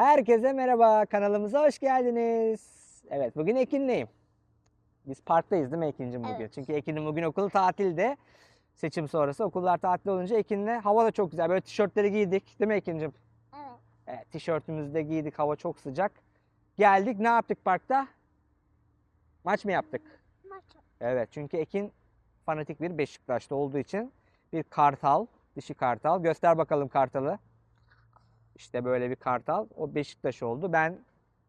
Herkese merhaba, kanalımıza hoş geldiniz. Evet, bugün Ekin'leyim. Biz parktayız değil mi Ekin'cim bugün? Evet. Çünkü Ekin'in bugün okulu tatilde. Seçim sonrası okullar tatil olunca Ekin'le hava da çok güzel. Böyle tişörtleri giydik değil mi Ekin'cim? Evet. Evet, tişörtümüzü de giydik, hava çok sıcak. Geldik, ne yaptık parkta? Maç mı yaptık? Maç. Evet, çünkü Ekin fanatik bir Beşiktaşlı olduğu için bir kartal, dişi kartal. Göster bakalım kartalı. İşte böyle bir kartal. O Beşiktaş oldu. Ben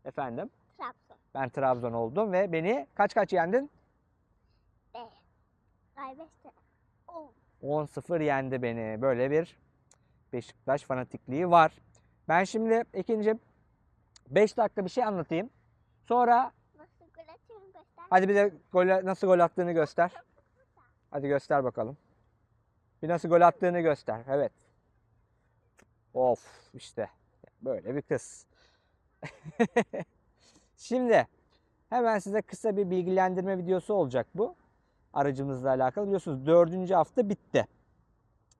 efendim Trabzon. ben Trabzon oldum ve beni kaç kaç yendin? B. Kaybetse. O. 10-0 yendi beni. Böyle bir Beşiktaş fanatikliği var. Ben şimdi ikinci 5 dakika bir şey anlatayım. Sonra Nasıl gol atıyorum göster. hadi bir de gol, nasıl gol attığını göster. Hadi göster bakalım. Bir nasıl gol attığını göster. Evet. Of işte böyle bir kız. Şimdi hemen size kısa bir bilgilendirme videosu olacak bu. Aracımızla alakalı. Biliyorsunuz dördüncü hafta bitti.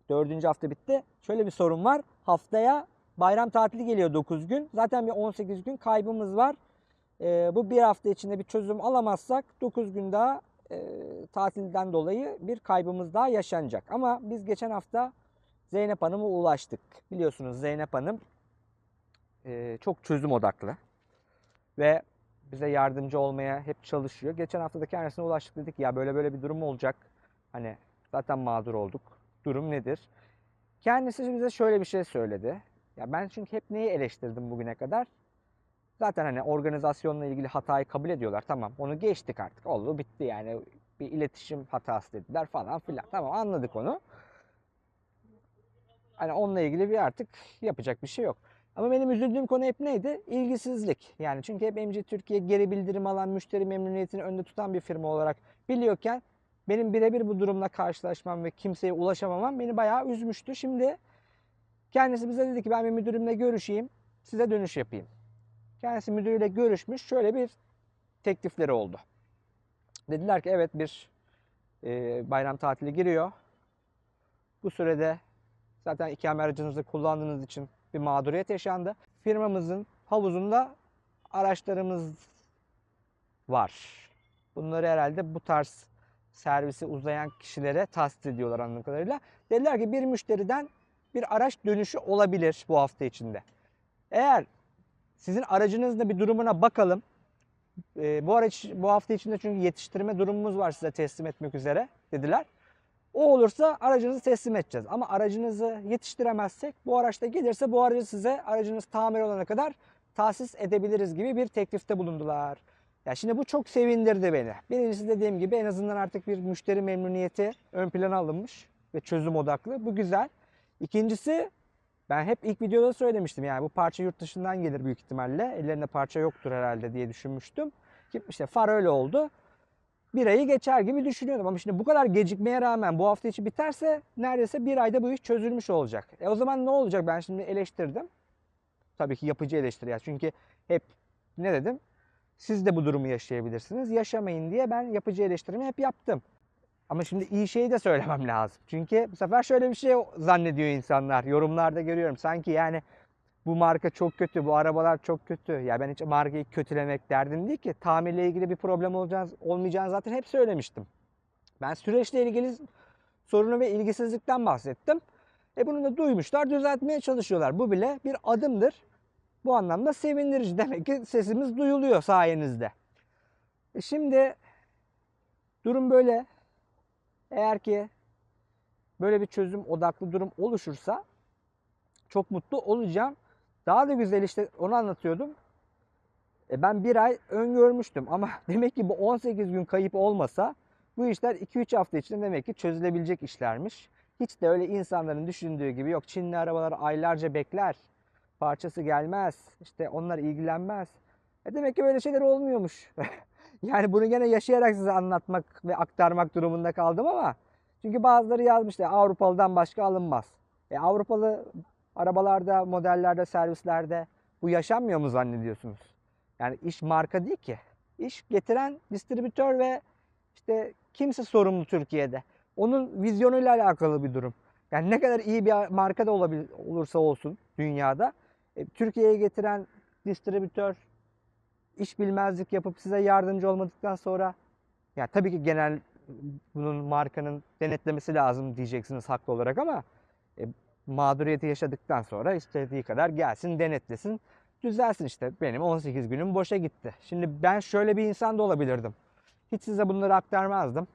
Dördüncü hafta bitti. Şöyle bir sorun var. Haftaya bayram tatili geliyor 9 gün. Zaten bir 18 gün kaybımız var. Ee, bu bir hafta içinde bir çözüm alamazsak 9 gün daha e, tatilden dolayı bir kaybımız daha yaşanacak. Ama biz geçen hafta Zeynep Hanım'a ulaştık. Biliyorsunuz Zeynep Hanım e, çok çözüm odaklı ve bize yardımcı olmaya hep çalışıyor. Geçen hafta da kendisine ulaştık dedik ya böyle böyle bir durum olacak. Hani zaten mağdur olduk. Durum nedir? Kendisi bize şöyle bir şey söyledi. Ya ben çünkü hep neyi eleştirdim bugüne kadar? Zaten hani organizasyonla ilgili hatayı kabul ediyorlar. Tamam onu geçtik artık. Oldu bitti yani. Bir iletişim hatası dediler falan filan. Tamam anladık onu. Hani onunla ilgili bir artık yapacak bir şey yok. Ama benim üzüldüğüm konu hep neydi? İlgisizlik. Yani çünkü hep MC Türkiye geri bildirim alan, müşteri memnuniyetini önde tutan bir firma olarak biliyorken benim birebir bu durumla karşılaşmam ve kimseye ulaşamamam beni bayağı üzmüştü. Şimdi kendisi bize dedi ki ben bir müdürümle görüşeyim, size dönüş yapayım. Kendisi müdürüyle görüşmüş, şöyle bir teklifleri oldu. Dediler ki evet bir e, bayram tatili giriyor. Bu sürede zaten ikame aracınızı kullandığınız için bir mağduriyet yaşandı. Firmamızın havuzunda araçlarımız var. Bunları herhalde bu tarz servisi uzayan kişilere tahsis ediyorlar anladığım kadarıyla. Dediler ki bir müşteriden bir araç dönüşü olabilir bu hafta içinde. Eğer sizin aracınızda bir durumuna bakalım. Ee, bu araç bu hafta içinde çünkü yetiştirme durumumuz var size teslim etmek üzere dediler. O olursa aracınızı teslim edeceğiz. Ama aracınızı yetiştiremezsek bu araçta gelirse bu aracı size aracınız tamir olana kadar tahsis edebiliriz gibi bir teklifte bulundular. Ya şimdi bu çok sevindirdi beni. Birincisi dediğim gibi en azından artık bir müşteri memnuniyeti ön plana alınmış ve çözüm odaklı. Bu güzel. İkincisi ben hep ilk videoda söylemiştim yani bu parça yurt dışından gelir büyük ihtimalle. Ellerinde parça yoktur herhalde diye düşünmüştüm. İşte far öyle oldu. Bir ayı geçer gibi düşünüyordum ama şimdi bu kadar gecikmeye rağmen bu hafta içi biterse neredeyse bir ayda bu iş çözülmüş olacak. E o zaman ne olacak? Ben şimdi eleştirdim. Tabii ki yapıcı eleştiri. Çünkü hep ne dedim? Siz de bu durumu yaşayabilirsiniz. Yaşamayın diye ben yapıcı eleştirimi hep yaptım. Ama şimdi iyi şeyi de söylemem lazım. Çünkü bu sefer şöyle bir şey zannediyor insanlar. Yorumlarda görüyorum. Sanki yani bu marka çok kötü, bu arabalar çok kötü. Ya ben hiç markayı kötülemek derdim değil ki. Tamirle ilgili bir problem olacağını, olmayacağını zaten hep söylemiştim. Ben süreçle ilgili sorunu ve ilgisizlikten bahsettim. E bunu da duymuşlar, düzeltmeye çalışıyorlar. Bu bile bir adımdır. Bu anlamda sevindirici. Demek ki sesimiz duyuluyor sayenizde. E şimdi durum böyle. Eğer ki böyle bir çözüm odaklı durum oluşursa çok mutlu olacağım. Daha da güzel işte onu anlatıyordum. E ben bir ay öngörmüştüm ama demek ki bu 18 gün kayıp olmasa bu işler 2-3 hafta içinde demek ki çözülebilecek işlermiş. Hiç de öyle insanların düşündüğü gibi yok Çinli arabalar aylarca bekler. Parçası gelmez. işte onlar ilgilenmez. E demek ki böyle şeyler olmuyormuş. yani bunu gene yaşayarak size anlatmak ve aktarmak durumunda kaldım ama çünkü bazıları yazmıştı Avrupalıdan başka alınmaz. E Avrupalı arabalarda, modellerde, servislerde bu yaşanmıyor mu zannediyorsunuz? Yani iş marka değil ki. İş getiren distribütör ve işte kimse sorumlu Türkiye'de. Onun vizyonuyla alakalı bir durum. Yani ne kadar iyi bir marka da olabilir, olursa olsun dünyada e, Türkiye'ye getiren distribütör iş bilmezlik yapıp size yardımcı olmadıktan sonra ya tabii ki genel bunun markanın denetlemesi lazım diyeceksiniz haklı olarak ama e, mağduriyeti yaşadıktan sonra istediği kadar gelsin denetlesin düzelsin işte. Benim 18 günüm boşa gitti. Şimdi ben şöyle bir insan da olabilirdim. Hiç size bunları aktarmazdım.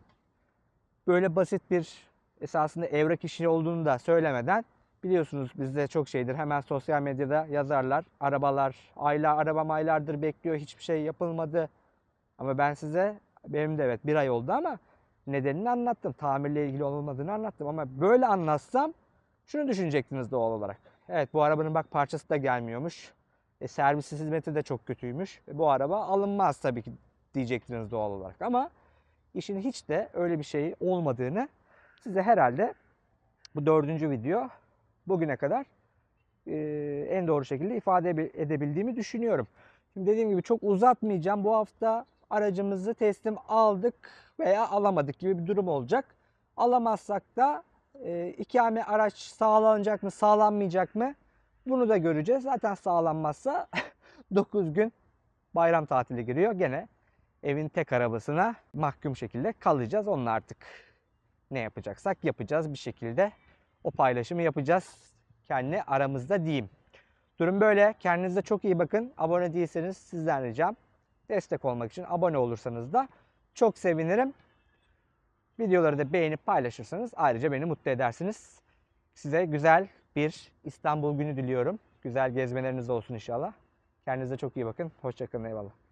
Böyle basit bir esasında evrak işi olduğunu da söylemeden biliyorsunuz bizde çok şeydir. Hemen sosyal medyada yazarlar. Arabalar, aylar, arabam aylardır bekliyor. Hiçbir şey yapılmadı. Ama ben size benim de evet bir ay oldu ama nedenini anlattım. Tamirle ilgili olmadığını anlattım. Ama böyle anlatsam şunu düşünecektiniz doğal olarak. Evet bu arabanın bak parçası da gelmiyormuş. E, servis hizmeti de çok kötüymüş. E, bu araba alınmaz tabii ki diyecektiniz doğal olarak. Ama işin hiç de öyle bir şey olmadığını size herhalde bu dördüncü video bugüne kadar e, en doğru şekilde ifade edebil- edebildiğimi düşünüyorum. Şimdi dediğim gibi çok uzatmayacağım. Bu hafta aracımızı teslim aldık veya alamadık gibi bir durum olacak. Alamazsak da e, ikame araç sağlanacak mı, sağlanmayacak mı? Bunu da göreceğiz. Zaten sağlanmazsa 9 gün bayram tatili giriyor. Gene evin tek arabasına mahkum şekilde kalacağız. Onunla artık ne yapacaksak yapacağız bir şekilde. O paylaşımı yapacağız kendi aramızda diyeyim. Durum böyle. Kendinize çok iyi bakın. Abone değilseniz sizden ricam destek olmak için abone olursanız da çok sevinirim. Videoları da beğenip paylaşırsanız ayrıca beni mutlu edersiniz. Size güzel bir İstanbul günü diliyorum. Güzel gezmeleriniz olsun inşallah. Kendinize çok iyi bakın. Hoşçakalın. Eyvallah.